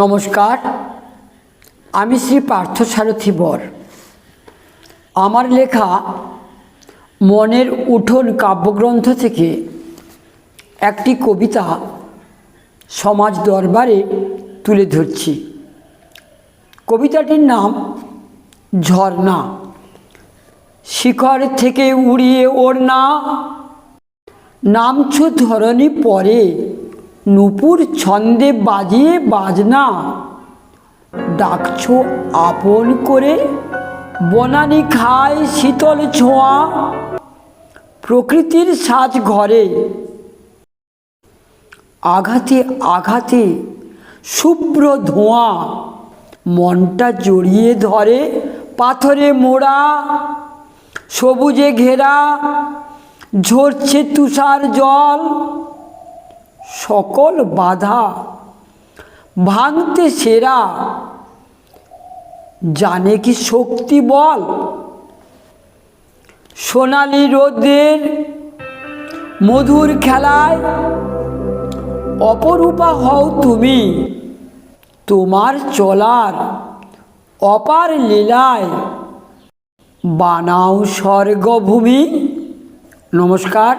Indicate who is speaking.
Speaker 1: নমস্কার, আমি শ্রী পার্থসারথী বর। আমার লেখা মনের উঠোন কাব্যগ্রন্থ থেকে একটি কবিতা সমাজ দরবারে তুলে ধরছি। কবিতাটির নাম ঝর্ণা। শিখর থেকে উড়িয়ে ওর না নামছ ধরনী পরে নুপুর ছন্দে বাজিয়ে বাজনা। ডাকছ আপন করে, বনানি খায় শীতল ছোঁয়া। প্রকৃতির সাজ ঘরে। আঘাতে আঘাতে শুভ্র ধোঁয়া। মনটা জড়িয়ে ধরে পাথরে মোড়া। সবুজে ঘেরা, ঝরছে তুষার জল। সকল বাধা ভাঙতে সেরা। জানে কি শক্তি বল? সোনালি রোদের মধুর খেলায় অপরূপা হও তুমি, তোমার চলার অপার লীলায় বানাও স্বর্গভূমি। নমস্কার।